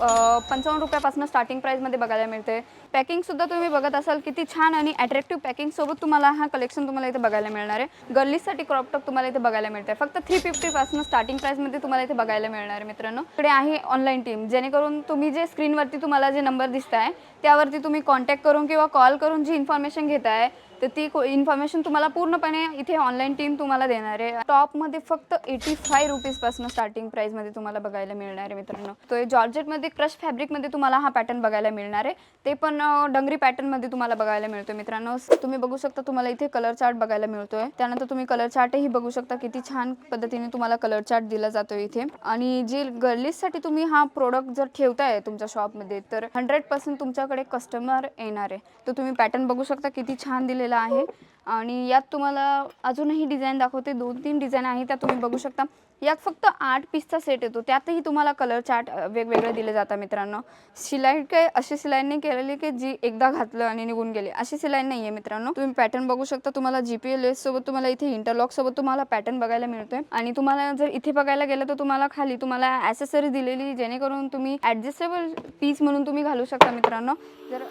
पंचावन्न रुपयापासून स्टार्टिंग प्राईजमध्ये बघायला मिळते पॅकिंगसुद्धा तुम्ही बघत असाल किती छान आणि अट्रॅक्टिव्ह पॅकिंगसोबत तुम्हाला हा कलेक्शन तुम्हाला इथे बघायला मिळणार आहे. गर्लीसाठी क्रॉप टॉप तुम्हाला इथे बघायला मिळते फक्त थ्री फिफ्टीपासून स्टार्टिंग प्राईजमध्ये तुम्हाला इथे बघायला मिळणार आहे मित्रांनो. इकडे आहे ऑनलाईन टीम जेणेकरून तुम्ही जे स्क्रीनवरती तुम्हाला जे नंबर दिसत आहे त्यावरती तुम्ही कॉन्टॅक्ट करून किंवा कॉल करून जी इन्फॉर्मेशन घेताय तर ती इन्फॉर्मेशन तुम्हाला पूर्णपणे इथे ऑनलाईन टीम तुम्हाला देणार आहे. टॉपमध्ये फक्त एटी फाय रुपीजपासून स्टार्टिंग प्राईजमध्ये तुम्हाला बघायला मिळणार आहे मित्रांनो. तो जॉर्जेटमध्ये क्रश फॅब्रिकमध्ये तुम्हाला हा पॅटर्न बघायला मिळणार आहे. ते पण डंगरी पॅटर्नमध्ये तुम्हाला बघायला मिळतो मित्रांनो. तुम्ही बघू शकता तुम्हाला इथे कलर चार्ट बघायला मिळतोय. त्यानंतर तुम्ही कलर चार्टही बघू शकता किती छान पद्धतीने तुम्हाला कलर चार्ट दिला जातोय इथे. आणि जे गर्लीजसाठी तुम्ही हा प्रोडक्ट जर ठेवताय तुमच्या शॉपमध्ये तर हंड्रेड पर्सेंट तुमच्याकडे कस्टमर येणार आहे. तर तुम्ही पॅटर्न बघू शकता किती छान दिलेला आहे. आणि यात तुम्हाला अजूनही डिझाईन दाखवते. दोन तीन डिझाईन आहे त्या तुम्ही बघू शकता. यात फक्त आठ पीसचा सेट येतो. त्यातही तुम्हाला कलर चार्ट वेगवेगळे दिले जातात मित्रांनो. शिलाई काय अशी शिलाई नाही केलेली की जी एकदा घातलं आणि निघून गेली. अशी शिलाई नाही आहे मित्रांनो. तुम्ही पॅटर्न बघू शकता. तुम्हाला जीपीएल सोबत तुम्हाला इथे इंटरलॉक सोबत तुम्हाला पॅटर्न बघायला मिळतोय. आणि तुम्हाला जर इथे बघायला गेलं तर तुम्हाला खाली तुम्हाला ॲसेसरी दिलेली जेणेकरून तुम्ही ॲडजस्टेबल पीस म्हणून तुम्ही घालू शकता मित्रांनो. जर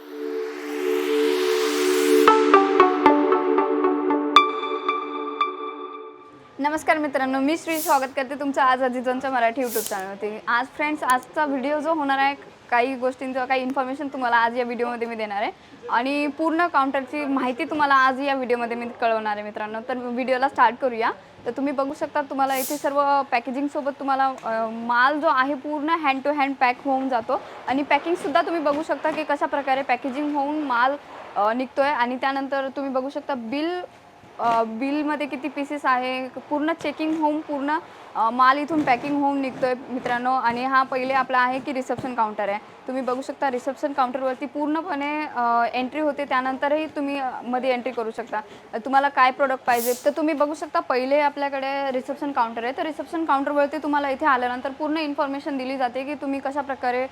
नमस्कार मित्रांनो मी श्री स्वागत करते तुमचं आज अजिजनच्या मराठी यूट्यूब चॅनलवरती आज फ्रेंड्स आजचा व्हिडिओ जो होणार आहे काही गोष्टींचं काही इन्फॉर्मेशन तुम्हाला आज या व्हिडिओमध्ये मी देणार आहे. आणि पूर्ण काउंटरची माहिती तुम्हाला आज या व्हिडिओमध्ये मी कळवणार आहे मित्रांनो. तर व्हिडिओला स्टार्ट करूया. तर तुम्ही बघू शकता तुम्हाला इथे सर्व पॅकेजिंगसोबत तुम्हाला माल जो आहे पूर्ण हँड टू हँड पॅक होऊन जातो. आणि पॅकिंगसुद्धा तुम्ही बघू शकता की कशा प्रकारे पॅकेजिंग होऊन माल निघतो आहे आणि त्यानंतर तुम्ही बघू शकता बिल बिलमध्ये किती पीसेस आहे? पूर्ण चेकिंग होऊन पूर्ण माल इथून पॅकिंग होऊन निघतोय मित्रांनो. आणि हा पहिले आपला आहे की रिसेप्शन काउंटर आहे. तुम्ही बघू शकता रिसेप्शन काउंटरवरती पूर्णपणे एंट्री होते. त्यानंतरही तुम्ही मध्ये एंट्री करू शकता. तुम्हाला काय प्रोडक्ट पाहिजे? तर तुम्ही बघू शकता पहिले आपल्याकडे रिसेप्शन काउंटर आहे. तर रिसेप्शन काउंटरवरती तुम्हाला इथे आल्यानंतर पूर्ण इन्फॉर्मेशन दिली जाते की तुम्ही कशा प्रकारे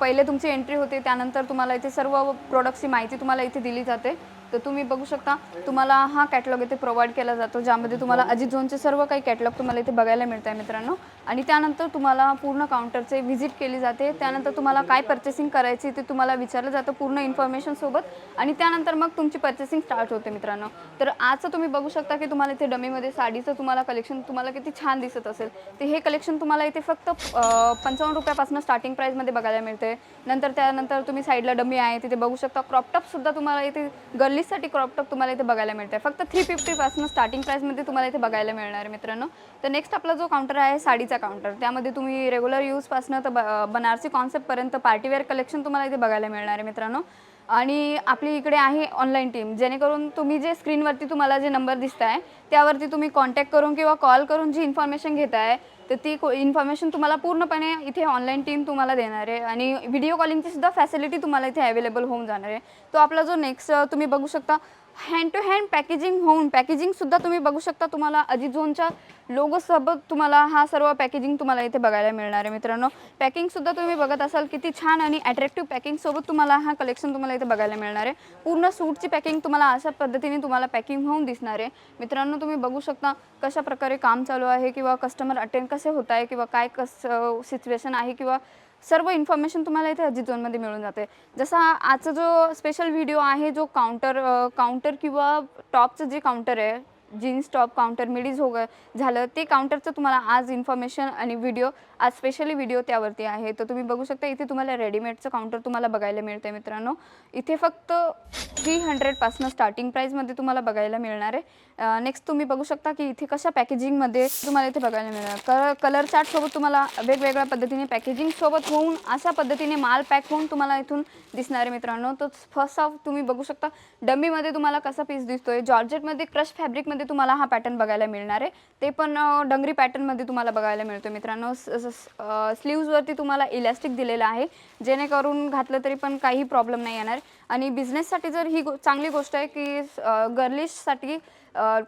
पहिले तुमची एंट्री होते. त्यानंतर तुम्हाला इथे सर्व प्रोडक्टची माहिती तुम्हाला इथे दिली जाते. तर तुम्ही बघू शकता तुम्हाला हा कॅटलॉग इथे प्रोव्हाइड केला जातो ज्यामध्ये तुम्हाला अजित झोनचे सर्व काही कॅटलॉग तुम्हाला इथे बघायला मिळत आहे मित्रांनो. आणि त्यानंतर तुम्हाला पूर्ण काउंटरचे व्हिजिट केली जाते. त्यानंतर तुम्हाला काय पर्चेसिंग करायची ते तुम्हाला विचारलं जातं पूर्ण इन्फॉर्मेशनसोबत आणि त्यानंतर मग तुमची पर्चेसिंग स्टार्ट होते मित्रांनो. तर आजचं तुम्ही बघू शकता की तुम्हाला इथे डमीमध्ये साडीचं तुम्हाला कलेक्शन तुम्हाला किती छान दिसत असेल. तर हे कलेक्शन तुम्हाला इथे फक्त पंचावन्न रुपयापासून स्टार्टिंग प्राईजमध्ये बघायला मिळते नंतर त्यानंतर तुम्ही साईडला डमी आहे तिथे बघू शकता. क्रॉपटॉपसुद्धा तुम्हाला इथे साठी क्रॉप टॉप तुम्हाला इथे बघायला मिळते फक्त थ्री फिफ्टीपासून स्टार्टिंग प्राईसमध्ये तुम्हाला इथे बघायला मिळणार आहे मित्रांनो. तर नेक्स्ट आपला जो काउंटर आहे साडीचा काउंटर त्यामध्ये तुम्ही रेग्युलर यूजपासून तर ब बनारसी कॉन्सेप्टपर्यंत पार्टीवेअर कलेक्शन तुम्हाला इथे बघायला मिळणार आहे मित्रांनो. आणि आपली इकडे आहे ऑनलाईन टीम जेणेकरून तुम्ही जे स्क्रीनवरती तुम्हाला जे नंबर दिसत आहे त्यावरती तुम्ही कॉन्टॅक्ट करून किंवा कॉल करून जी इन्फॉर्मेशन घेताय तर ती इन्फॉर्मेशन तुम्हाला पूर्णपणे इथे ऑनलाईन टीम तुम्हाला देणार आहे. आणि व्हिडिओ कॉलिंगची सुद्धा फॅसिलिटी तुम्हाला इथे अवेलेबल होऊन जाणार आहे. तो आपला जो नेक्स्ट तुम्ही बघू शकता हँड टू हँड पॅकेजिंग होऊन पॅकेजिंगसुद्धा तुम्ही बघू शकता. तुम्हाला अजिझोनच्या लोगोसोबत तुम्हाला हा सर्व पॅकेजिंग तुम्हाला इथे बघायला मिळणार आहे मित्रांनो. पॅकिंगसुद्धा तुम्ही बघत असाल किती छान आणि अट्रॅक्टिव्ह पॅकिंगसोबत तुम्हाला हा कलेक्शन तुम्हाला इथे बघायला मिळणार आहे. पूर्ण सूटची पॅकिंग तुम्हाला अशा पद्धतीने तुम्हाला पॅकिंग होऊन दिसणार आहे. मित्रांनो तुम्ही बघू शकता कशा प्रकारे काम चालू आहे किंवा कस्टमर अटेंड कसे होत आहे किंवा काय कसं सिच्युएशन आहे किंवा सर्व इन्फॉर्मेशन तुम्हाला इथे अजित झोनमध्ये मिळून जाते. जसा आजचा जो स्पेशल व्हिडिओ आहे जो काउंटर काउंटर किंवा टॉपचं जे काउंटर आहे जीन्स टॉप काउंटर मिडीज हो झालं. ते काउंटरचं तुम्हाला आज इन्फॉर्मेशन आणि व्हिडिओ आज स्पेशली व्हिडिओ त्यावरती आहे. तर तुम्ही बघू शकता इथे तुम्हाला रेडीमेडचं काउंटर तुम्हाला बघायला मिळतं मित्रांनो. इथे फक्त थ्री हंड्रेडपासून स्टार्टिंग प्राईजमध्ये तुम्हाला बघायला मिळणार आहे. नेक्स्ट तुम्ही बघू शकता की इथे कशा पॅकेजिंगमध्ये तुम्हाला इथे बघायला मिळणार. कलर कलर चार्टसोबत तुम्हाला वेगवेगळ्या पद्धतीने पॅकेजिंग सोबत होऊन अशा पद्धतीने माल पॅक होऊन तुम्हाला इथून दिसणार आहे मित्रांनो. तर फर्स्ट ऑफ तुम्ही बघू शकता डमीमध्ये तुम्हाला कसा पीस दिसतोय? जॉर्जेटमध्ये क्रश फॅब्रिकमध्ये तुम्हाला हा पॅटर्न बघायला मिळणार आहे. ते पण डंगरी पॅटर्नमध्ये तुम्हाला बघायला मिळतो मित्रांनो. स्लीव्जवरती तुम्हाला इलॅस्टिक दिलेलं आहे. जेणेकरून घातलं तरी पण काही प्रॉब्लेम नाही येणार. आणि बिझनेससाठी जर ही गो चांगली गोष्ट आहे की गर्लिशसाठी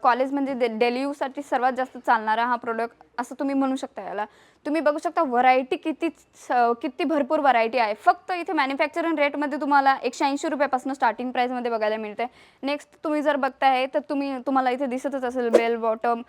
कॉलेज म्हणजे डे डेली यूजसाठी सर्वात जास्त चालणारा हा प्रोडक्ट असं तुम्ही म्हणू शकता याला. तुम्ही बघू शकता व्हरायटी किती किती भरपूर व्हरायटी आहे. फक्त इथे मॅन्युफॅक्चरिंग रेटमध्ये तुम्हाला एकशे ऐंशी रुपयापासून स्टार्टिंग प्राईसमध्ये बघायला मिळते नेक्स्ट तुम्ही जर बघताय तर तुम्ही तुम्हाला इथे दिसतच असेल bell bottom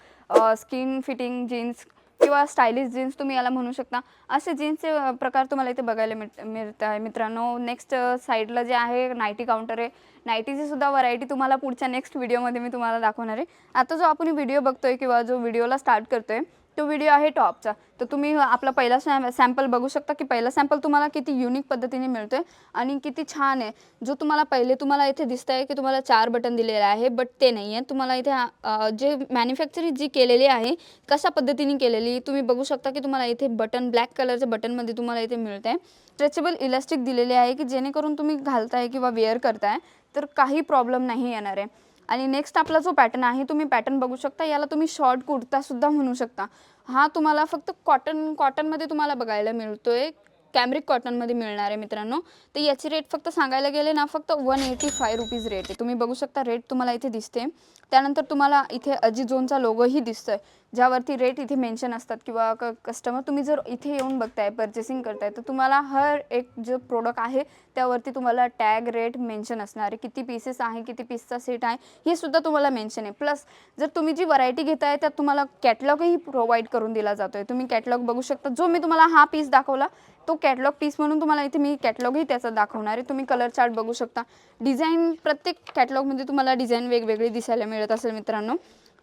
skin fitting jeans किंवा स्टायलिश जीन्स तुम्ही याला म्हणू शकता. असे जीन्सचे प्रकार तुम्हाला इथे बघायला मिळ मिळत आहे. मित्रांनो नेक्स्ट साईडला जे आहे नाईटी काउंटर आहे. नाईटीची सुद्धा व्हरायटी तुम्हाला पुढच्या नेक्स्ट व्हिडिओमध्ये मी तुम्हाला दाखवणार आहे. आता जो आपण व्हिडिओ बघतोय किंवा जो व्हिडिओला स्टार्ट करतोय तो व्हिडिओ आहे टॉपचा तर तुम्ही आपला पहिला सॅम सॅम्पल बघू शकता की पहिला सॅम्पल तुम्हाला किती युनिक पद्धतीने मिळतो आहे आणि किती छान आहे. जो तुम्हाला पहिले तुम्हाला इथे दिसत आहे की तुम्हाला चार बटन दिलेले आहे बट ते नाही आहे. तुम्हाला इथे जे मॅन्युफॅक्चरिंग जी केलेली आहे कशा पद्धतीने केलेली तुम्ही बघू शकता की तुम्हाला इथे बटन ब्लॅक कलरच्या बटनमध्ये तुम्हाला इथे मिळत आहे स्ट्रेचेबल इलास्टिक दिलेले आहे की जेणेकरून तुम्ही घालताय किंवा वेअर करताय तर काही प्रॉब्लेम नाही येणार आहे. आणि नेक्स्ट आपला जो पॅटर्न आहे तुम्ही पॅटर्न बघू शकता. याला तुम्ही शॉर्ट कुर्तासुद्धा म्हणू शकता. हा तुम्हाला फक्त कॉटन कॉटनमध्ये तुम्हाला बघायला मिळतो आहे कॅम्रिक कॉटनमध्ये मिळणार आहे मित्रांनो. तर याची रेट फक्त सांगायला गेले ना फक्त one eighty five rupees rate आहे. तुम्ही बघू शकता रेट तुम्हाला इथे दिसते. त्यानंतर तुम्हाला इथे अजिझोनचा लोगोही दिसतोय. ज्यावरती रेट इथे मेन्शन असतात किंवा क कस्टमर तुम्ही जर इथे येऊन बघताय पर्चेसिंग करताय तर तुम्हाला हर एक जो प्रोडक्ट आहे त्यावरती तुम्हाला टॅग रेट मेन्शन असणार आहे. किती पीसेस आहे किती पीसचा सेट आहे हे सुद्धा तुम्हाला मेन्शन आहे. प्लस जर तुम्ही जी व्हरायटी घेताय त्यात तुम्हाला कॅटलॉगही प्रोव्हाइड करून दिला जातोय. तुम्ही कॅटलॉग बघू शकता. जो मी तुम्हाला हा पीस दाखवला तो कॅटलॉग पीस म्हणून तुम्हाला इथे मी कॅटलॉगही त्याचा दाखवणार आहे. तुम्ही कलर चार्ट बघू शकता. डिझाईन प्रत्येक कॅटलॉगमध्ये तुम्हाला डिझाईन वेगवेगळी दिसायला मिळत असेल मित्रांनो.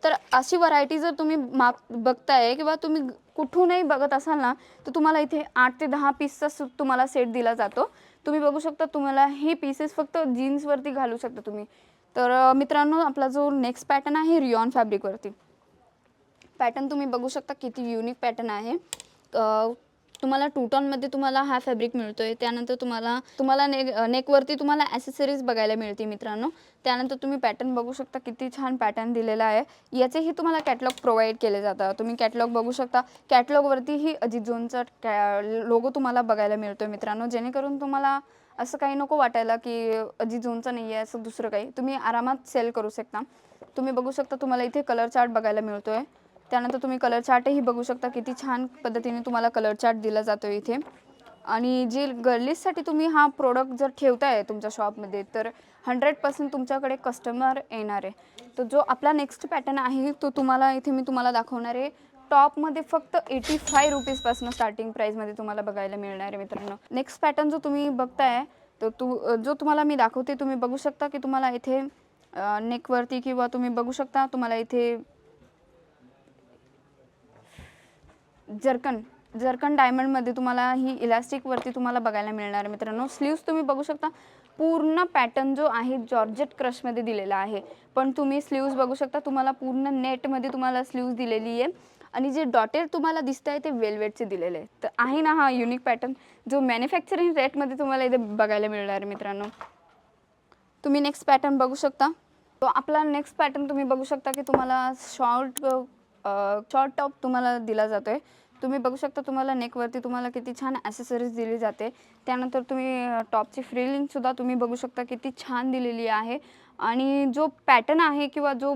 तर अशी व्हरायटी जर तुम्ही माग बघताय किंवा तुम्ही कुठूनही बघत असाल ना तर तुम्हाला इथे आठ ते दहा पीसचा सु तुम्हाला सेट दिला जातो. तुम्ही बघू शकता तुम्हाला हे पीसेस फक्त जीन्सवरती घालू शकता तुम्ही. तर मित्रांनो आपला जो नेक्स्ट पॅटर्न आहे रिऑन फॅब्रिकवरती पॅटर्न तुम्ही बघू शकता किती युनिक पॅटर्न आहे. तुम्हाला टू टॉनमध्ये तुम्हाला हा फॅब्रिक मिळतोय. त्यानंतर तुम्हाला तुम्हाला नेकवरती तुम्हाला ॲसेसरीज बघायला मिळते मित्रांनो. त्यानंतर तुम्ही पॅटर्न बघू शकता किती छान पॅटर्न दिलेला आहे. याचेही तुम्हाला कॅटलॉग प्रोव्हाइड केले जातात. तुम्ही कॅटलॉग बघू शकता. कॅटलॉगवरतीही अजित झोनचा कॅ लोगो तुम्हाला बघायला मिळतोय मित्रांनो. जेणेकरून तुम्हाला असं काही नको वाटायला की अजित झोनचं नाही आहे असं दुसरं काही. तुम्ही आरामात सेल करू शकता. तुम्ही बघू शकता तुम्हाला इथे कलर चार्ट बघायला मिळतोय. त्यानंतर तुम्ही कलर चार्टही बघू शकता. किती छान पद्धतीने तुम्हाला कलर चार्ट दिला जातो इथे. आणि जे गर्लीजसाठी तुम्ही हा प्रोडक्ट जर ठेवताय तुमच्या शॉपमध्ये तर हंड्रेड पर्सेंट तुमच्याकडे कस्टमर येणार आहे. तर जो आपला नेक्स्ट पॅटर्न आहे तो तुम्हाला इथे मी तुम्हाला दाखवणार आहे. टॉपमध्ये फक्त एटी फाय रुपीजपासून स्टार्टिंग प्राईजमध्ये तुम्हाला बघायला मिळणार आहे मित्रांनो. नेक्स्ट पॅटर्न जो तुम्ही बघताय तर तू जो तुम्हाला मी दाखवते तुम्ही बघू शकता की तुम्हाला इथे नेकवरती किंवा तुम्ही बघू शकता तुम्हाला इथे जर्कन जर्कन डायमंडमध्ये तुम्हाला ही इलास्टिकवरती तुम्हाला बघायला मिळणार आहे मित्रांनो. स्लीव्स तुम्ही बघू शकता. पूर्ण पॅटर्न जो आहे जॉर्जेट क्रशमध्ये दिलेला आहे. पण तुम्ही स्लीव्स बघू शकता. तुम्हाला पूर्ण नेटमध्ये तुम्हाला स्लीव्स दिलेली आहे. आणि जे डॉटेड तुम्हाला दिसत आहे ते वेलवेटचे दिलेले आहे तर आहे ना हा युनिक पॅटर्न जो मॅन्युफॅक्चरिंग रेटमध्ये तुम्हाला इथे बघायला मिळणार आहे मित्रांनो. तुम्ही नेक्स्ट पॅटर्न बघू शकता. तो आपला नेक्स्ट पॅटर्न तुम्ही बघू शकता की तुम्हाला शॉर्ट शॉर्ट टॉप तुम्हाला दिला जातो आहे तुम्ही बघू शकता तुम्हाला नेकवरती तुम्हाला किती छान ॲसेसरीज दिली जाते. त्यानंतर तुम्ही टॉपची फ्रिलिंगसुद्धा तुम्ही बघू शकता किती छान दिलेली आहे. आणि जो पॅटर्न आहे किंवा जो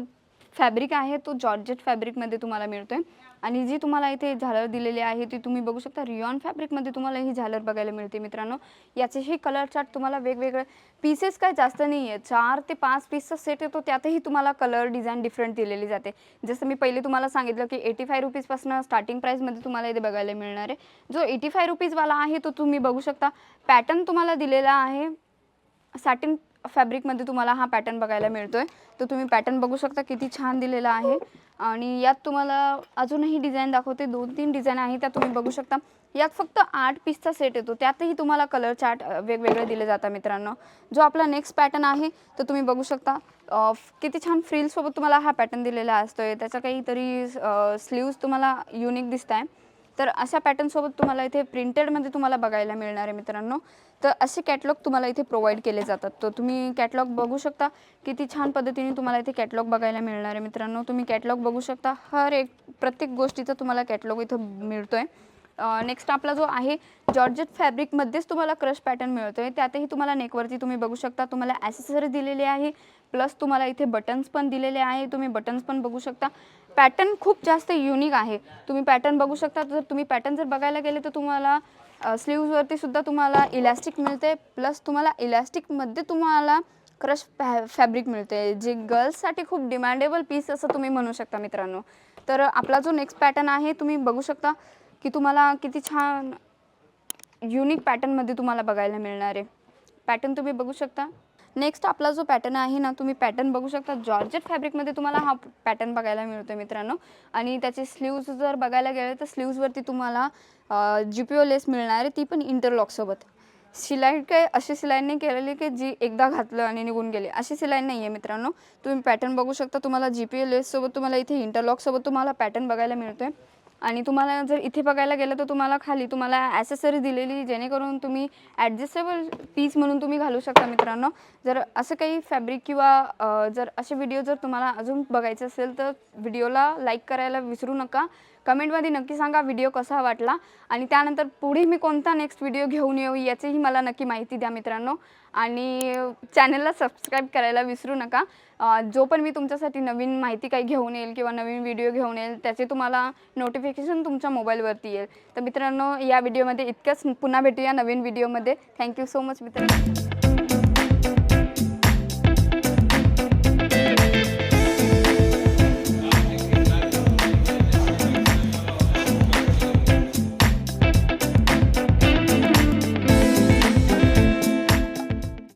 फॅब्रिक आहे तो जॉर्जेट फॅब्रिकमध्ये तुम्हाला मिळतो आहे आणि जी तुम्हाला इथे झालर दिलेली आहे ती तुम्ही बघू शकता. रियॉन फॅब्रिकमध्ये तुम्हाला ही झालर बघायला मिळते मित्रांनो. याचेही कलर चार्ट तुम्हाला वेगवेगळे पीसेस काय जास्त नाही आहे चार ते पाच पीसचा सेट येतो त्यातही तुम्हाला कलर डिझाईन डिफरंट दिलेली जाते. जसं मी पहिले तुम्हाला सांगितलं की एटी फाय रुपीजपासून स्टार्टिंग प्राईसमध्ये तुम्हाला इथे बघायला मिळणार आहे. जो एटी फाय रुपीजवाला आहे तो तुम्ही बघू शकता. पॅटर्न तुम्हाला दिलेला आहे सॅटिन फॅब्रिकमध्ये तुम्हाला हा पॅटर्न बघायला मिळतो आहे तर तुम्ही पॅटर्न बघू शकता किती छान दिलेला आहे. आणि यात तुम्हाला अजूनही डिझाईन दाखवते. दोन तीन डिझाईन आहे त्या तुम्ही बघू शकता. यात फक्त आठ पीसचा सेट येतो. त्यातही तुम्हाला कलर चार्ट वेगवेगळे दिले जातात मित्रांनो. जो आपला नेक्स्ट पॅटर्न आहे तर तुम्ही बघू शकता. किती छान फ्रीलसोबत तुम्हाला हा पॅटर्न दिलेला असतोय. त्याचा काहीतरी स्लीव्स तुम्हाला युनिक दिसत आहे तर अशा पॅटर्नसोबत तुम्हाला इथे प्रिंटेडमध्ये तुम्हाला बघायला मिळणार आहे मित्रांनो. तर असे कॅटलॉग तुम्हाला इथे प्रोव्हाइड केले जातात. तर तुम्ही कॅटलॉग बघू शकता किती छान पद्धतीने तुम्हाला इथे कॅटलॉग बघायला मिळणार आहे मित्रांनो. तुम्ही कॅटलॉग बघू शकता. हर एक प्रत्येक गोष्टीचा तुम्हाला कॅटलॉग इथं मिळतो आहे नेक्स्ट आपला जो आहे जॉर्जेट फॅब्रिकमध्येच तुम्हाला क्रश पॅटर्न मिळतो आहे त्यातही तुम्हाला नेकवरती तुम्ही बघू शकता तुम्हाला ॲसेसरी दिलेली आहे प्लस तुम्हाला इथे बटन्स पण दिलेले आहे तुम्ही बटन्स पण बघू शकता. पॅटर्न खूप जास्त युनिक आहे. तुम्ही पॅटर्न बघू शकता जर तुम्ही पॅटर्न जर बघायला गेले तर तुम्हाला स्लीव्जवरती सुद्धा तुम्हाला इलॅस्टिक मिळते प्लस तुम्हाला इलॅस्टिकमध्ये तुम्हाला क्रश फॅ फॅब्रिक मिळते जे गर्ल्ससाठी खूप डिमांडेबल पीस असं तुम्ही म्हणू शकता मित्रांनो. तर आपला जो नेक्स्ट पॅटर्न आहे तुम्ही बघू शकता की तुम्हाला किती छान युनिक पॅटर्नमध्ये तुम्हाला बघायला मिळणार आहे. पॅटर्न तुम्ही बघू शकता. नेक्स्ट आपला जो पॅटर्न आहे ना तुम्ही पॅटर्न बघू शकता. जॉर्जेट फॅब्रिकमध्ये तुम्हाला हा पॅटर्न बघायला मिळतो मित्रांनो. आणि त्याचे स्लीव्ज जर बघायला गेले तर स्लीव्जवरती तुम्हाला जी पी ओ लेस मिळणार आहे. ती पण इंटरलॉकसोबत शिलाई काय अशी शिलाई नाही केलेली की जी एकदा घातलं आणि निघून गेली. अशी शिलाई नाही आहे मित्रांनो. तुम्ही पॅटर्न बघू शकता. तुम्हाला जी पी ओ लेससोबत तुम्हाला इथे इंटरलॉकसोबत तुम्हाला पॅटर्न बघायला मिळतो आहे आणि तुम्हाला जर इथे बघायला गेलं तर तुम्हाला खाली तुम्हाला ॲसेसरी दिलेली जेणेकरून तुम्ही ॲडजस्टेबल पीस म्हणून तुम्ही घालू शकता मित्रांनो. जर असं काही फॅब्रिक किंवा जर असे व्हिडिओ जर तुम्हाला अजून बघायचे असेल तर व्हिडिओला लाईक करायला विसरू नका. कमेंटमध्ये नक्की सांगा व्हिडिओ कसा वाटला. आणि त्यानंतर पुढे मी कोणता नेक्स्ट व्हिडिओ घेऊन येऊ याचीही मला नक्की माहिती द्या मित्रांनो. आणि चॅनलला सबस्क्राईब करायला विसरू नका. जो पण मी तुमच्यासाठी नवीन माहिती काही घेऊन येईल किंवा नवीन व्हिडिओ घेऊन येईल त्याचे तुम्हाला नोटिफिकेशन तुमच्या मोबाईलवरती येईल. तर मित्रांनो या व्हिडिओमध्ये इतकंच. पुन्हा भेटूया नवीन व्हिडिओमध्ये. थँक्यू सो मच मित्रांनो.